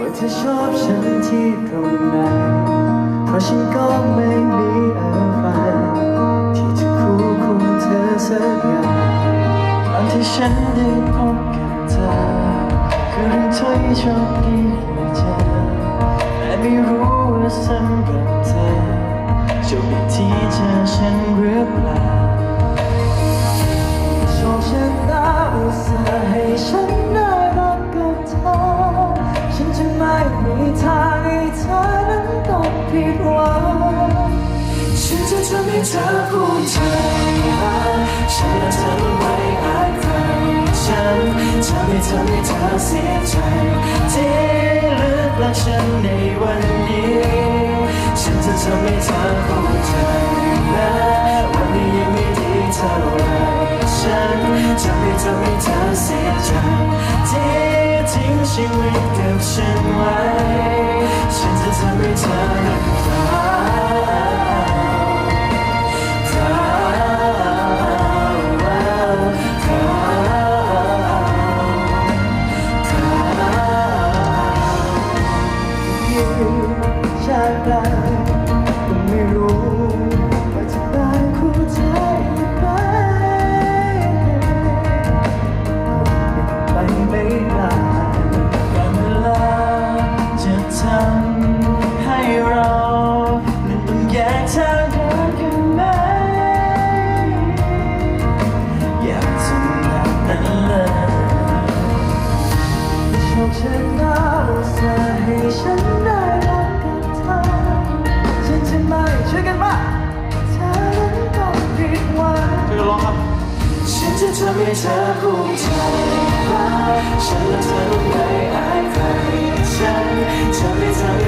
ว่าเธอชอบฉันที่ตรงไหน เพราะฉันก็ไม่มีอะไรที่จะคู่ควรเธอสักอย่างตอนที่ฉันได้พบกับเธอคือเรื่องเธอโชคดีของเธอแต่ไม่รู้ว่าสำหรับเธอโชคดีที่เจอฉันหรือเปล่า ทำให้เธอภูมิใจฉันและเธอไม่อายใครฉันจะไม่ทำให้เธอเสียใจที่เลือกรักฉันในวันนี้ ฉันจะทำให้เธอภูมิใจและวันนี้ยังไม่ดีเท่าไรฉันจะไม่ทำให้เธอเสียใจที่ทิ้งชีวิตกับฉัน ชะตาอุตส่าห์ให้ฉัน จะทำให้เธอภูมิใจว่าฉันและเธอไม่อายใครฉันจะไม่ทำ